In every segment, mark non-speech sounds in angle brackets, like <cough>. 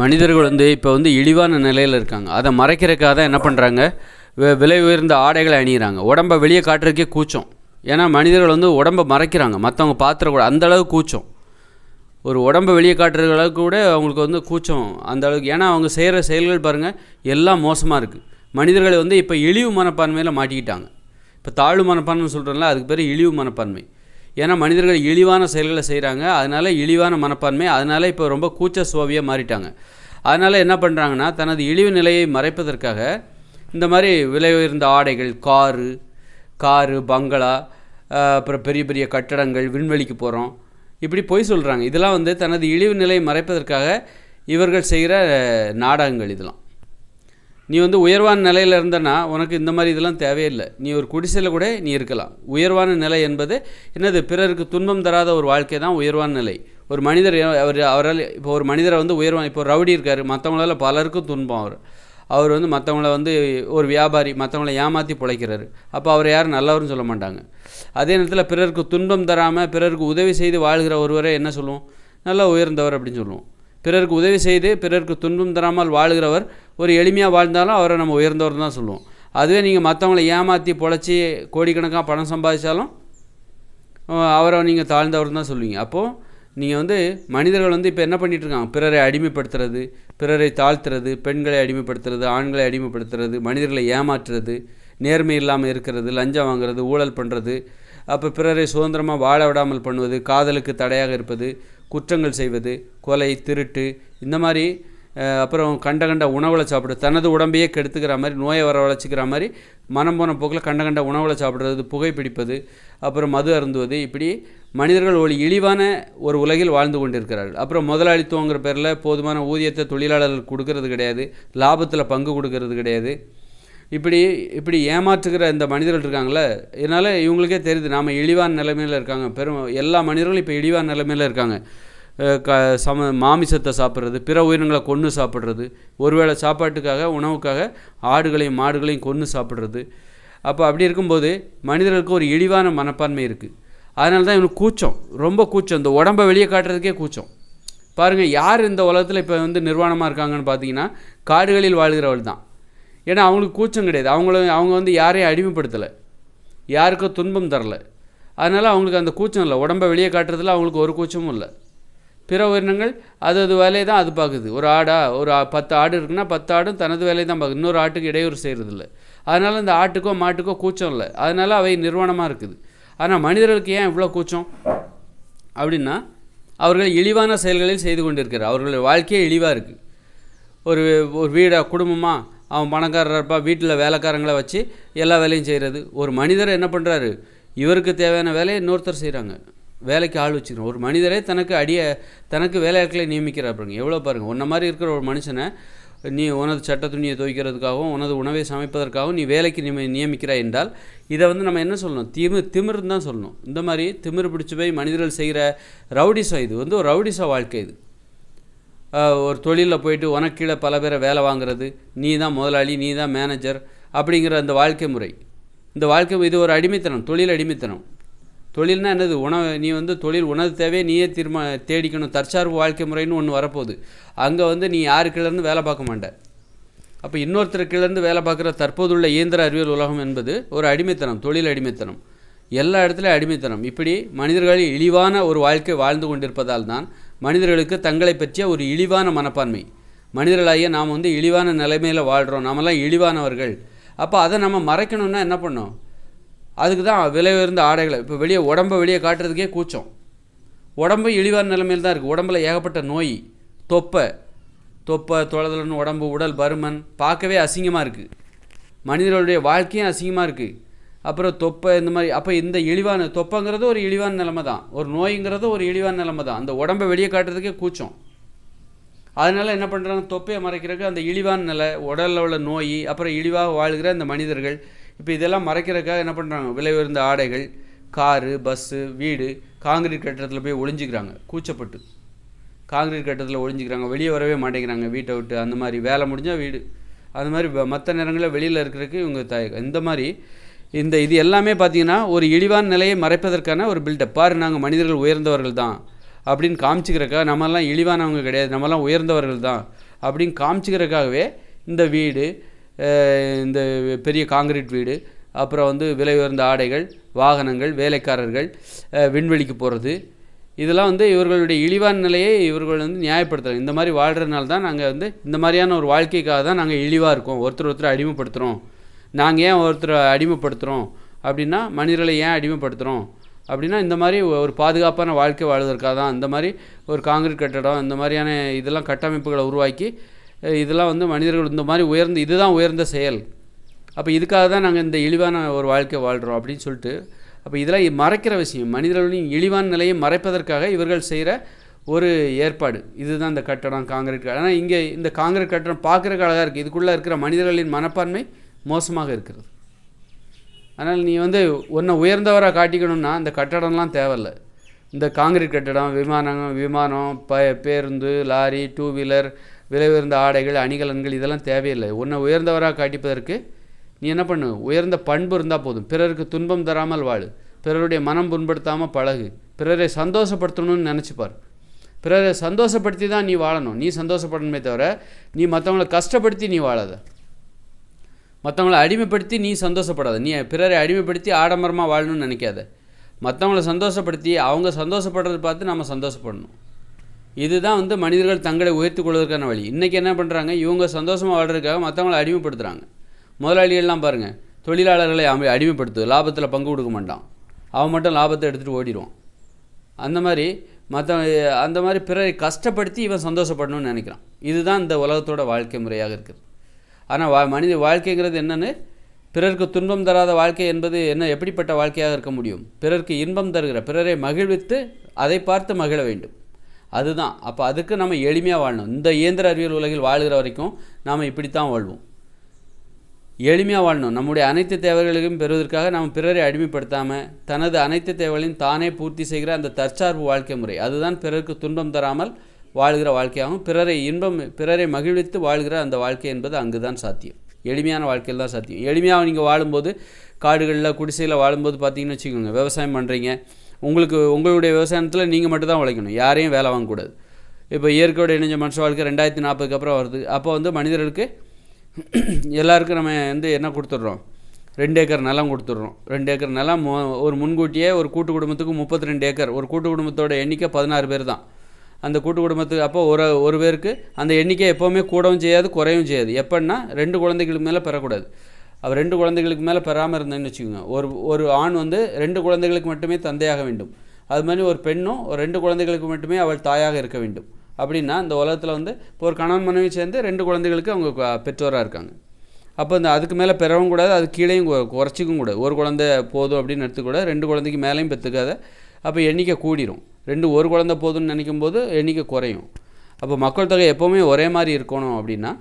மனிதர்கள் வந்து இப்போ வந்து இழிவான நிலையில் இருக்காங்க. அதை மறைக்கிறதுக்காக தான் என்ன பண்ணுறாங்க விலை உயர்ந்த ஆடைகளை அணிகிறாங்க உடம்பை வெளியே காட்டுறதுக்கே கூச்சம். ஏன்னா மனிதர்கள் வந்து உடம்பை மறைக்கிறாங்க. மற்றவங்க பாத்திரக்கூட அந்தளவு கூச்சம். ஒரு உடம்பை வெளியே காட்டுற அளவுக்கு கூட அவங்களுக்கு வந்து கூச்சம் அந்த அளவுக்கு. ஏன்னா அவங்க செய்கிற செயல்கள் பாருங்கள் எல்லாம் மோசமாக இருக்குது மனிதர்களை வந்து இப்போ இழிவு மனப்பான்மையில் மாட்டிக்கிட்டாங்க. இப்போ தாழ்வு மனப்பான்மை சொல்கிறோம்ல அதுக்கு பேர் இழிவு மனப்பான்மை. ஏன்னா மனிதர்கள் இழிவான செயல்களை செய்கிறாங்க அதனால் இழிவான மனப்பான்மை அதனால் இப்போ ரொம்ப கூச்ச சுவாவியாக மாறிட்டாங்க. அதனால் என்ன பண்ணுறாங்கன்னா தனது இழிவு நிலையை மறைப்பதற்காக இந்த மாதிரி விலை உயர்ந்த ஆடைகள் காரு காரு பங்களா அப்புறம் பெரிய பெரிய கட்டடங்கள் விண்வெளிக்கு போகிறோம் இப்படி பொய் சொல்கிறாங்க இதெல்லாம் வந்து தனது இழிவு நிலையை மறைப்பதற்காக இவர்கள் செய்கிற நாடகங்கள் இதெல்லாம். நீ வந்து உயர்வான நிலையில் இருந்தனா உனக்கு இந்த மாதிரி இதெல்லாம் தேவையில்லை. நீ ஒரு குடிசையில் கூட நீ இருக்கலாம். உயர்வான நிலை என்பது என்னது? பிறருக்கு துன்பம் தராத ஒரு வாழ்க்கை தான் உயர்வான நிலை. ஒரு மனிதர் அவர் அவரால் இப்போ ஒரு மனிதரை வந்து உயர்வான இப்போ ரவுடி இருக்கார் மற்றவங்களால பலருக்கும் துன்பம் அவர். அவர் வந்து மற்றவங்கள வந்து ஒரு வியாபாரி மற்றவங்கள ஏமாற்றி பிழைக்கிறாரு. அப்போ அவர் யாரும் நல்லவர்னு சொல்ல மாட்டாங்க. அதே நேரத்தில் பிறருக்கு துன்பம் தராமல் பிறருக்கு உதவி செய்து வாழ்கிற ஒருவரை என்ன சொல்லுவோம்? நல்லா உயர்ந்தவர் அப்படின்னு சொல்லுவோம். பிறருக்கு உதவி செய்து பிறருக்கு துன்பம் தராமல் வாழ்கிறவர் ஒரு எளிமையாக வாழ்ந்தாலும் அவரை நம்ம உயர்ந்தவர் தான் சொல்லுவோம். அதுவே நீங்கள் மற்றவங்கள ஏமாற்றி பொழைச்சி கோடிக்கணக்காக பணம் சம்பாதிச்சாலும் அவரை நீங்கள் தாழ்ந்தவர் தான் சொல்லுவீங்க. அப்போது நீங்கள் வந்து மனிதர்கள் வந்து இப்போ என்ன பண்ணிகிட்ருக்காங்க இருக்காங்க? பிறரை அடிமைப்படுத்துறது பிறரை தாழ்த்துறது பெண்களை அடிமைப்படுத்துறது ஆண்களை அடிமைப்படுத்துறது மனிதர்களை ஏமாற்றுறது நேர்மை இல்லாமல் இருக்கிறது லஞ்சம் வாங்குறது ஊழல் பண்ணுறது அப்போ பிறரை சுதந்திரமாக வாழ விடாமல் பண்ணுவது காதலுக்கு தடையாக இருப்பது குற்றங்கள் செய்வது கொலை திருட்டு இந்த மாதிரி அப்புறம் கண்ட கண்ட உணவுகளை சாப்பிடுறது தனது உடம்பையே கெடுத்துக்கிற மாதிரி நோயை வர வளச்சிக்கிற மாதிரி மனம் போன போக்கில் கண்ட கண்ட உணவுகளை சாப்பிட்றது புகைப்பிடிப்பது அப்புறம் மது அருந்துவது இப்படி மனிதர்கள் ஒரு இழிவான ஒரு உலகில் வாழ்ந்து கொண்டிருக்கிறார்கள். அப்புறம் முதலாளித்துவங்கிற பேரில் போதுமான ஊதியத்தை தொழிலாளர்கள் கொடுக்கறது கிடையாது லாபத்தில் பங்கு கொடுக்கறது கிடையாது. இப்படி இப்படி ஏமாற்றுகிற இந்த மனிதர்கள் இருக்காங்களே இதனால் இவங்களுக்கே தெரியுது நாம் இழிவான நிலைமையில் இருக்காங்க. பெரும் எல்லா மனிதர்களும் இப்போ இழிவான நிலைமையில் இருக்காங்க. க சம மாமிசத்தை சாப்பிட்றது பிற உயிரினங்களை கொன்று சாப்பிட்றது ஒருவேளை சாப்பாட்டுக்காக உணவுக்காக ஆடுகளையும் மாடுகளையும் கொன்று சாப்பிட்றது. அப்போ அப்படி இருக்கும்போது மனிதர்களுக்கு ஒரு இழிவான மனப்பான்மை இருக்குது அதனால தான் இவனுக்கு கூச்சம் ரொம்ப கூச்சம். இந்த உடம்பை வெளியே காட்டுறதுக்கே கூச்சம். பாருங்கள் யார் இந்த உலகத்தில் இப்போ வந்து நிர்வாணமாக இருக்காங்கன்னு பார்த்தீங்கன்னா காடுகளில் வாழ்கிறவள் தான். ஏன்னா அவங்களுக்கு கூச்சம் கிடையாது. அவங்கள அவங்க வந்து யாரையும் அடிமைப்படுத்தலை. யாருக்கும் துன்பம் தரல. அதனால் அவங்களுக்கு அந்த கூச்சம் இல்லை. உடம்பை வெளியே காட்டுறதுல அவங்களுக்கு ஒரு கூச்சமும் இல்லை. பிற உயிரினங்கள் அது அது வேலையை தான் அது பார்க்குது. ஒரு ஆடா ஒரு பத்து ஆடு இருக்குன்னா பத்து ஆடும் தனது வேலையை தான் பார்க்குது. இன்னொரு ஆட்டுக்கு இடையூறு செய்கிறதில்ல அதனால் இந்த ஆட்டுக்கோ மாட்டுக்கோ கூச்சம் இல்லை. அதனால் அவை நிர்வாணமாக இருக்குது. ஆனால் மனிதர்களுக்கு ஏன் இவ்வளோ கூச்சம்? அப்படின்னா அவர்கள் இழிவான செயல்களில் செய்து கொண்டிருக்கிறார். அவர்களுடைய வாழ்க்கையே இழிவாக இருக்குது ஒரு ஒரு வீடா குடும்பமாக அவன் பணக்காரராக இருப்பா வீட்டில் வேலைக்காரங்களை வச்சு எல்லா வேலையும் செய்கிறது ஒரு மனிதர் என்ன பண்ணுறாரு இவருக்கு தேவையான வேலையை இன்னொருத்தர் செய்கிறாங்க வேலைக்கு ஆள் வச்சுக்கிறோம் ஒரு மனிதரே தனக்கு அடிய தனக்கு வேலையாட்களை நியமிக்கிறார் பாருங்க. எவ்வளோ பாருங்கள் உன்ன மாதிரி இருக்கிற ஒரு மனுஷனை நீ உனது சட்ட துணியை துவைக்கிறதுக்காகவும் உனது உணவை சமைப்பதற்காகவும் நீ வேலைக்கு நியமி நியமிக்கிறாய் என்றால் இதை வந்து நம்ம என்ன சொல்லணும்? திமிர் திமிர்னு தான் சொல்லணும். இந்த மாதிரி திமிர் பிடிச்சி போய் மனிதர்கள் செய்கிற ரவுடிசம் இது. வந்து ஒரு ரவுடிச வாழ்க்கை இது. ஒரு தொழிலில் போயிட்டு உனக்கு கீழே பல பேரை வேலை வாங்குறது நீ தான் முதலாளி நீ தான் மேனேஜர் அப்படிங்கிற அந்த வாழ்க்கை முறை. இந்த வாழ்க்கை இது ஒரு அடிமைத்தனம் தொழில் அடிமைத்தனம். தொழில்னா என்னது? உணவு நீ வந்து தொழில் உணவு தேவையை நீயே தீர்மா தேடிக்கணும். தற்சார்பு வாழ்க்கை முறைன்னு ஒன்று வரப்போகுது. அங்கே வந்து நீ யாரு வேலை பார்க்க மாட்ட. அப்போ இன்னொருத்தர் கீழேருந்து வேலை பார்க்குற தற்போதுள்ள இயந்திர அறிவியல் உலகம் என்பது ஒரு அடிமைத்தனம் தொழில் அடிமைத்தனம். எல்லா இடத்துலையும் அடிமைத்தனம். இப்படி மனிதர்கள் இழிவான ஒரு வாழ்க்கை வாழ்ந்து கொண்டிருப்பதால் தான் மனிதர்களுக்கு தங்களை பற்றிய ஒரு இழிவான மனப்பான்மை. மனிதர்களாகிய நாம் வந்து இழிவான நிலைமையில் வாழ்கிறோம் நாமெல்லாம் இழிவானவர்கள். அப்போ அதை நம்ம மறைக்கணும்னா என்ன பண்ணோம்? அதுக்கு தான் விலை உயர்ந்த ஆடைகளை. இப்போ வெளியே உடம்பை வெளியே காட்டுறதுக்கே கூச்சம். உடம்பு இழிவான நிலைமையில் தான் இருக்குது உடம்புல ஏகப்பட்ட நோய் தொப்பை தொப்பை தொலைதலன்னு உடம்பு உடல் பருமன் பார்க்கவே அசிங்கமாக இருக்குது மனிதர்களுடைய வாழ்க்கையும் அசிங்கமாக இருக்குது அப்புறம் தொப்பை இந்த மாதிரி அப்போ இந்த இழிவான தொப்பைங்கிறது ஒரு இழிவான நிலமை தான். ஒரு நோய்ங்கிறது ஒரு இழிவான நிலமை தான். அந்த உடம்பை வெளியே காட்டுறதுக்கே கூச்சம். அதனால் என்ன பண்ணுறாங்க தொப்பையை மறைக்கிறதுக்கு அந்த இழிவான நிலை உடலில் உள்ள நோய் அப்புறம் இழிவாக வாழ்கிற அந்த மனிதர்கள் இப்போ இதெல்லாம் மறைக்கிறதுக்காக என்ன பண்ணுறாங்க விலை உயர்ந்த ஆடைகள் காரு பஸ்ஸு வீடு காங்கிரீட் கட்டடத்தில் போய் ஒளிஞ்சிக்கிறாங்க. கூச்சப்பட்டு. காங்கிரீட் கட்டத்தில் ஒளிஞ்சிக்கிறாங்க. வெளியே வரவே மாட்டேங்கிறாங்க. வீட்டை விட்டு அந்த மாதிரி வேலை முடிஞ்சால் வீடு. அது மாதிரி மற்ற நேரங்களில் வெளியில் இருக்கிறதுக்கு இவங்க தயக்கம் இந்த மாதிரி இந்த இது எல்லாமே பார்த்தீங்கன்னா ஒரு இழிவான நிலையை மறைப்பதற்கான ஒரு பில்டப் பாரு நாங்கள் மனிதர்கள் உயர்ந்தவர்கள் தான். அப்படின்னு காமிச்சிக்கிறக்கா நம்மலாம் இழிவானவங்க கிடையாது. நம்மலாம் உயர்ந்தவர்கள் தான். அப்படின்னு காமிச்சிக்கிறக்காகவே இந்த வீடு இந்த பெரிய காங்கிரீட் வீடு அப்புறம் வந்து விலை உயர்ந்த ஆடைகள் வாகனங்கள் வேலைக்காரர்கள் விண்வெளிக்கு போகிறது இதெல்லாம் வந்து இவர்களுடைய இழிவான நிலையை இவர்கள் வந்து நியாயப்படுத்துகிறோம் இந்த மாதிரி வாழ்கிறதுனால தான் நாங்கள் வந்து இந்த மாதிரியான ஒரு வாழ்க்கைக்காக தான் நாங்கள் இழிவாக இருக்கோம். ஒருத்தர் ஒருத்தர் அடிமைப்படுத்துகிறோம் நாங்கள் ஏன் ஒருத்தரை அடிமைப்படுத்துகிறோம் அப்படின்னா மனிதர்களை ஏன் அடிமைப்படுத்துகிறோம் அப்படின்னா இந்த மாதிரி ஒரு பாதுகாப்பான வாழ்க்கை வாழ்வதற்காக தான். இந்த மாதிரி ஒரு காங்கிரீட் கட்டடம் இந்த மாதிரியான இதெல்லாம் கட்டமைப்புகளை உருவாக்கி இதெல்லாம் வந்து மனிதர்கள் இந்த மாதிரி உயர்ந்த இதுதான் உயர்ந்த செயல். அப்போ இதுக்காக தான் நாங்கள் இந்த இழிவான ஒரு வாழ்க்கை வாழ்கிறோம் அப்படின்னு சொல்லிட்டு அப்போ இதெல்லாம் மறைக்கிற விஷயம். மனிதர்களின் இழிவான நிலையை மறைப்பதற்காக இவர்கள் செய்கிற ஒரு ஏற்பாடு. இதுதான் இந்த கட்டடம் காங்கிரீட் கட்டடம். ஆனால் இங்கே இந்த காங்கிரீட் கட்டடம் பார்க்குறக்கு அழகாக இருக்குது இதுக்குள்ளே இருக்கிற மனிதர்களின் மனப்பான்மை மோசமாக இருக்கிறது. ஆனால் நீ வந்து உன்னை உயர்ந்தவராக காட்டிக்கணும்னா இந்த கட்டடம்லாம் தேவையில்ல. இந்த காங்கிரீட் கட்டடம் விமானம் விமானம் ப பேருந்து லாரி டூ வீலர் விலை உயர்ந்த ஆடைகள் அணிகலன்கள் இதெல்லாம் தேவையில்லை. உன்னை உயர்ந்தவராக காட்டிப்பதற்கு நீ என்ன பண்ணு? உயர்ந்த பண்பு இருந்தால் போதும். பிறருக்கு துன்பம் தராமல் வாழு. பிறருடைய மனம் புண்படுத்தாமல் பழகு. பிறரை சந்தோஷப்படுத்தணும்னு நினச்சிப்பார். பிறரை சந்தோஷப்படுத்தி தான் நீ வாழணும். நீ சந்தோஷப்படணுமே தவிர நீ மற்றவங்களை கஷ்டப்படுத்தி நீ வாழாத. மற்றவங்கள அடிமைப்படுத்தி நீ சந்தோஷப்படாத. நீ பிறரை அடிமைப்படுத்தி ஆடம்பரமாக வாழணும்னு நினைக்காத. மற்றவங்கள சந்தோஷப்படுத்தி அவங்க சந்தோஷப்படுறதை பார்த்து நம்ம சந்தோஷப்படணும். இதுதான் வந்து மனிதர்கள் தங்களை உயர்த்தி கொள்வதற்கான வழி. இன்றைக்கி என்ன பண்ணுறாங்க இவங்க சந்தோஷமாக வாழ்கிறதுக்காக மற்றவங்களை அடிமைப்படுத்துகிறாங்க முதலாளிகள்லாம் பாருங்கள் தொழிலாளர்களை அமை அடிமைப்படுத்து லாபத்தில் பங்கு கொடுக்க மாட்டான். அவன் மட்டும் லாபத்தை எடுத்துகிட்டு ஓடிடுவான். அந்த மாதிரி மற்ற அந்த மாதிரி பிறரை கஷ்டப்படுத்தி இவன் சந்தோஷப்படணும்னு நினைக்கிறான். இதுதான் இந்த உலகத்தோட வாழ்க்கை முறையாக இருக்குது. ஆனால் வா மனித வாழ்க்கைங்கிறது என்னென்னு? பிறருக்கு துன்பம் தராத வாழ்க்கை என்பது என்ன எப்படிப்பட்ட வாழ்க்கையாக இருக்க முடியும்? பிறருக்கு இன்பம் தருகிற பிறரை மகிழ்வித்து அதை பார்த்து மகிழ வேண்டும். அதுதான். அப்போ அதுக்கு நம்ம எளிமையாக வாழணும். இந்த இயந்திர அறிவியல் உலகில் வாழ்கிற வரைக்கும் நாம் இப்படித்தான் வாழ்வோம். எளிமையாக வாழணும். நம்முடைய அனைத்து தேவைகளையும் பெறுவதற்காக நாம் பிறரை அடிமைப்படுத்தாமல் தனது அனைத்து தேவைகளையும் தானே பூர்த்தி செய்கிற அந்த தற்சார்பு வாழ்க்கை முறை. அதுதான் பிறருக்கு துன்பம் தராமல் வாழ்கிற வாழ்க்கையாகும் பிறரை இன்பம் பிறரை மகிழ்வித்து வாழ்கிற அந்த வாழ்க்கை என்பது அங்கு தான் சாத்தியம். எளிமையான வாழ்க்கையில் தான் சாத்தியம். எளிமையாக நீங்கள் வாழும்போது காடுகளில் குடிசையில் வாழும்போது பார்த்தீங்கன்னு வச்சுக்கோங்க விவசாயம் பண்ணுறீங்க உங்களுக்கு உங்களுடைய விவசாயத்தில் நீங்கள் மட்டும் தான் உழைக்கணும். யாரையும் வேலை வாங்கக்கூடாது. இப்போ இயற்கையோட இணைஞ்ச மனுஷ வாழ்க்கை ரெண்டாயிரத்தி நாற்பதுக்கு அப்புறம் வருது. அப்போ வந்து மனிதர்களுக்கு <clears throat> எல்லாருக்கும் நம்ம வந்து என்ன கொடுத்துட்றோம்? ரெண்டு ஏக்கர் நிலம் கொடுத்துட்றோம். ரெண்டு ஏக்கர் நிலம் ஒரு முன்கூட்டியே ஒரு கூட்டு குடும்பத்துக்கு முப்பத்தி ரெண்டு ஏக்கர். ஒரு கூட்டு குடும்பத்தோட எண்ணிக்கை பதினாறு பேர் தான். அந்த கூட்டு குடும்பத்துக்கு அப்போ ஒரு ஒரு பேருக்கு அந்த எண்ணிக்கை எப்போவுமே கூடவும் செய்யாது குறையவும் செய்யாது. எப்படின்னா ரெண்டு குழந்தைகளுக்கு மேலே பெறக்கூடாது. அவர் ரெண்டு குழந்தைகளுக்கு மேலே பெறாமல் இருந்தேன்னு வச்சுக்கோங்க. ஒரு ஒரு ஆண் வந்து ரெண்டு குழந்தைகளுக்கு மட்டுமே தந்தையாக வேண்டும். அது மாதிரி ஒரு பெண்ணும் ஒரு ரெண்டு குழந்தைகளுக்கு மட்டுமே அவள் தாயாக இருக்க வேண்டும். அப்படின்னா இந்த உலகத்தில் வந்து இப்போ ஒரு கணவன் மனைவி சேர்ந்து ரெண்டு குழந்தைகளுக்கு அவங்க பெற்றோராக இருக்காங்க. அப்போ இந்த அதுக்கு மேலே பெறவும் கூடாது அது கீழேயும் கு- குறைச்சிக்கவும் கூடாது. ஒரு குழந்தை போதும் அப்படின்னு எடுத்துக்கூடாது ரெண்டு குழந்தைக்கு மேலேயும் பெற்றுக்காத அப்போ எண்ணிக்கை கூடிரும். ரெண்டு ஒரு குழந்தை போதும்னு நினைக்கும் போது எண்ணிக்கை குறையும். அப்போ மக்கள் தொகை எப்போவுமே ஒரே மாதிரி இருக்கணும் அப்படின்னா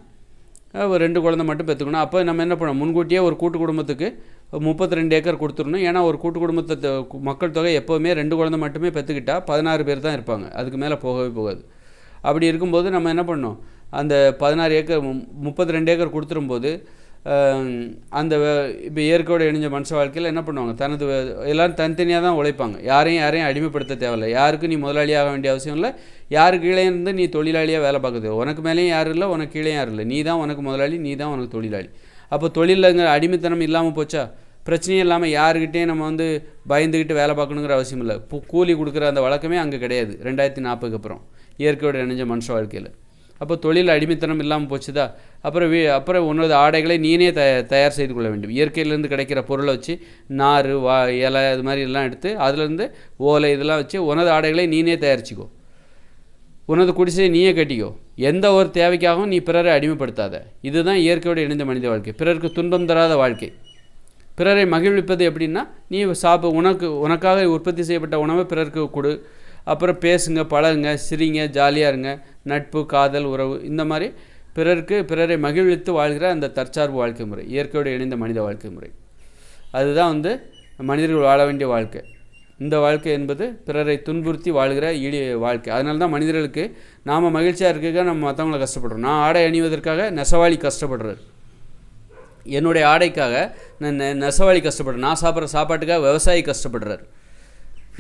ஒரு ரெண்டு குழந்தை மட்டும் பெற்றுக்கணும். அப்போ நம்ம என்ன பண்ணோம் முன்கூட்டியே ஒரு கூட்டு குடும்பத்துக்கு முப்பத்தி ரெண்டு ஏக்கர் கொடுத்துடணும். ஏன்னா ஒரு கூட்டு குடும்பத்தை மக்கள் தொகை எப்போவுமே ரெண்டு குழந்தை மட்டுமே பெற்றுக்கிட்டால் பதினாறு பேர் தான் இருப்பாங்க. அதுக்கு மேலே போகவே போகாது. அப்படி இருக்கும்போது நம்ம என்ன பண்ணோம் அந்த பதினாறு ஏக்கர் முப்பத்தி ரெண்டு ஏக்கர் கொடுத்துரும்போது அந்த இப்போ இயற்கையோட இணைஞ்ச மனுஷ வாழ்க்கையில் என்ன பண்ணுவாங்க? தனது எல்லோரும் தனித்தனியாக தான் உழைப்பாங்க. யாரையும் யாரையும் அடிமைப்படுத்த தேவையில்லை. யாருக்கும் நீ முதலாளியாக வேண்டிய அவசியம் இல்லை. யாரு கீழே இருந்து நீ தொழிலாளியாக வேலை பார்க்குது உனக்கு மேலேயும் யாரும் இல்லை உனக்கு கீழே யாரும் இல்லை. நீ தான் உனக்கு முதலாளி நீ தான் உனக்கு தொழிலாளி. அப்போ தொழிலங்கிற அடிமைத்தனம் இல்லாமல் போச்சா? பிரச்சனையும் இல்லாமல் யாருக்கிட்டேயும் நம்ம வந்து பயந்துக்கிட்டு வேலை பார்க்கணுங்கிற அவசியம் இல்லை. கூலி கொடுக்குற அந்த வழக்கமே அங்கே கிடையாது. ரெண்டாயிரத்தி நாற்பதுக்கு அப்புறம். இயற்கையோட இணைஞ்ச மனுஷ வாழ்க்கையில். அப்போ தொழில் அடிமைத்தனம் இல்லாமல் போச்சுதா? அப்புறம் வீ அப்புறம் உன்னோட ஆடைகளை நீனே த தயார் செய்து கொள்ள வேண்டும். இயற்கையிலேருந்து கிடைக்கிற பொருளை வச்சு நார் வா இலை இது மாதிரி எல்லாம் எடுத்து அதுலேருந்து ஓலை இதெல்லாம் வச்சு உனது ஆடைகளை நீனே தயாரிச்சுக்கோ. உனது குடிசையை நீயே கட்டிக்கோ. எந்த ஒரு தேவைக்காகவும் நீ பிறரை அடிமைப்படுத்தாத. இதுதான் இயற்கையோடு இணைந்த மனித வாழ்க்கை. பிறருக்கு துன்பம் தராத வாழ்க்கை. பிறரை மகிழ்விப்பது எப்படின்னா நீ சாப்பு உனக்கு உனக்காக உற்பத்தி செய்யப்பட்ட உணவை பிறருக்கு கொடு. அப்புறம் பேசுங்க பழகுங்க சிரிங்க ஜாலியாக இருங்க. நட்பு காதல் உறவு இந்த மாதிரி பிறருக்கு பிறரை மகிழ்வித்து வாழ்கிற அந்த தற்சார்பு வாழ்க்கை முறை இயற்கையோடு இணைந்த மனித வாழ்க்கை முறை. அதுதான் வந்து மனிதர்கள் வாழ வேண்டிய வாழ்க்கை. இந்த வாழ்க்கை என்பது பிறரை துன்புறுத்தி வாழ்கிற இடி வாழ்க்கை. அதனால தான் மனிதர்களுக்கு நாம் மகிழ்ச்சியாக இருக்க நம்ம மற்றவங்களை கஷ்டப்படுறோம். நான் ஆடை அணிவதற்காக நெசவாளி கஷ்டப்படுறாரு. என்னுடைய ஆடைக்காக நான் நெசவாளி கஷ்டப்படுறேன் நான் சாப்பிட்ற சாப்பாட்டுக்காக விவசாயி கஷ்டப்படுறாரு.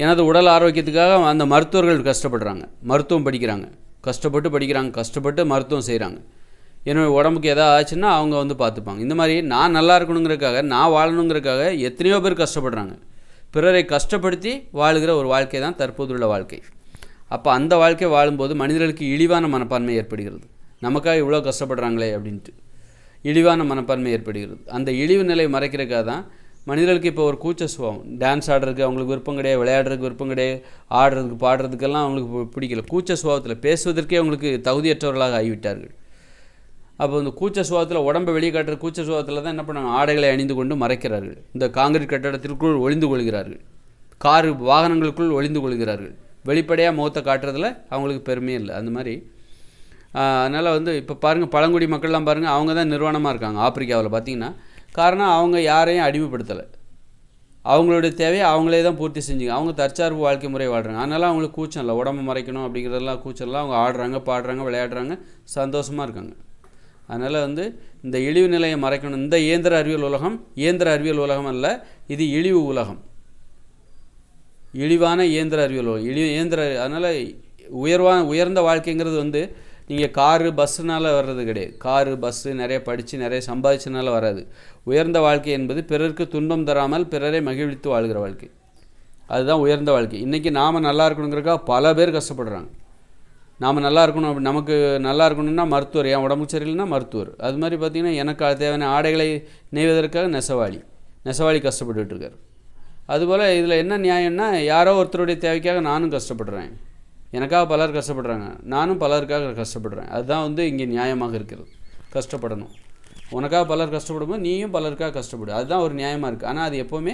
எனது உடல் ஆரோக்கியத்துக்காக அந்த மருத்துவர்கள் கஷ்டப்படுறாங்க. மருத்துவம் படிக்கிறாங்க. கஷ்டப்பட்டு படிக்கிறாங்க. கஷ்டப்பட்டு மருத்துவம் செய்கிறாங்க என்னுடைய உடம்புக்கு எதாவது ஆச்சுன்னா அவங்க வந்து பார்த்துப்பாங்க. இந்த மாதிரி நான் நல்லா இருக்கணுங்கிறதுக்காக நான் வாழணுங்கிறதுக்காக எத்தனையோ பேர் கஷ்டப்படுறாங்க. பிறரை கஷ்டப்படுத்தி வாழுகிற ஒரு வாழ்க்கை தான் தற்போதுள்ள வாழ்க்கை. அப்போ அந்த வாழ்க்கை வாழும்போது மனிதர்களுக்கு இழிவான மனப்பான்மை ஏற்படுகிறது. நமக்காக இவ்வளோ கஷ்டப்படுறாங்களே அப்படின்ட்டு. இழிவான மனப்பான்மை ஏற்படுகிறது. அந்த இழிவு நிலை மறைக்கிறதுக்காக தான் மனிதர்களுக்கு இப்போ ஒரு கூச்ச சுபாவம். டான்ஸ் ஆடுறதுக்கு அவங்களுக்கு விருப்பம் கிடையாது விளையாடுறதுக்கு விருப்பம் கிடையாது ஆடுறதுக்கு பாடுறதுக்கெல்லாம் அவங்களுக்கு பிடிக்கல. கூச்ச சுபாவத்தில் பேசுவதற்கே அவங்களுக்கு தகுதியற்றவர்களாக ஆகிவிட்டார்கள். அப்போ இந்த கூச்ச சுபாவத்தில் உடம்பை வெளியே காட்டுற கூச்ச சுபாவத்தில் தான் என்ன பண்ணாங்க ஆடைகளை அணிந்து கொண்டு மறைக்கிறார்கள். இந்த காங்கிரீட் கட்டடத்திற்குள் ஒளிந்து கொள்கிறார்கள். காரு வாகனங்களுக்குள் ஒளிந்து கொள்கிறார்கள். வெளிப்படையாக முகத்தை காட்டுறதுல அவங்களுக்கு பெருமையே இல்லை. அந்த மாதிரி. அதனால் வந்து இப்போ பாருங்கள் பழங்குடி மக்கள்லாம் பாருங்கள் அவங்க தான் நிர்வாணமாக இருக்காங்க. ஆப்பிரிக்காவில் பார்த்தீங்கன்னா காரணம் அவங்க யாரையும் அடிமைப்படுத்தலை. அவங்களுடைய தேவையை அவங்களே தான் பூர்த்தி செஞ்சுங்க. அவங்க தற்சார்பு வாழ்க்கை முறை வாழ்கிறாங்க அதனால் அவங்களுக்கு கூச்சம் இல்லை. உடம்பு மறைக்கணும் அப்படிங்கிறதெல்லாம் கூச்சம் இல்லை. அவங்க ஆடுறாங்க பாடுறாங்க விளையாடுறாங்க சந்தோஷமாக இருக்காங்க. அதனால் வந்து இந்த இழிவு நிலையை மறைக்கணும். இந்த இயந்திர அறிவியல் உலகம் இயந்திர அறிவியல் உலகம் அல்ல இது இழிவு உலகம். இழிவான இயந்திர அறிவியல் உலகம். இழி இயந்திர அதனால் உயர்வான உயர்ந்த வாழ்க்கைங்கிறது வந்து நீங்கள் காரு பஸ்ஸுனால வர்றது கிடையாது. காரு பஸ்ஸு நிறைய படித்து நிறைய சம்பாதிச்சனால வராது. உயர்ந்த வாழ்க்கை என்பது பிறருக்கு துன்பம் தராமல் பிறரை மகிழ்வித்து வாழ்கிற வாழ்க்கை. அதுதான் உயர்ந்த வாழ்க்கை. இன்றைக்கி நாம் நல்லா இருக்கணுங்கிறக்கா பல பேர் கஷ்டப்படுறாங்க. நாம் நல்லா இருக்கணும் அப்படி நமக்கு நல்லா இருக்கணும்னா மருத்துவர். என் உடம்பு சரியில்லைன்னா மருத்துவர். அது மாதிரி பார்த்திங்கன்னா எனக்கு தேவையான ஆடைகளை நெய்வதற்காக நெசவாளி. நெசவாளி கஷ்டப்பட்டுருக்கார் அதுபோல் இதில் என்ன நியாயம்னா யாரோ ஒருத்தருடைய தேவைக்காக நானும் கஷ்டப்படுறேன். எனக்காக பலர் கஷ்டப்படுறாங்க. நானும் பலருக்காக கஷ்டப்படுறேன். அதுதான் வந்து இங்கே நியாயமாக இருக்கிறது. கஷ்டப்படணும். உனக்காக பலர் கஷ்டப்படும்போது நீயும் பலருக்காக கஷ்டப்படு. அதுதான் ஒரு நியாயமாக இருக்குது ஆனால் அது எப்போவுமே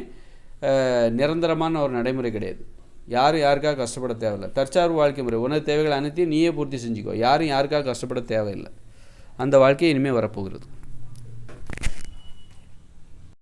நிரந்தரமான ஒரு நடைமுறை கிடையாது. யாரும் யாருக்காக கஷ்டப்பட தேவையில்லை. தற்சார்பு வாழ்க்கை முறை. உனது தேவைகள் அனைத்தையும் நீயே பூர்த்தி செஞ்சுக்கோ. யாரும் யாருக்காக கஷ்டப்பட தேவையில்லை. அந்த வாழ்க்கை இனிமேல் வரப்போகிறது.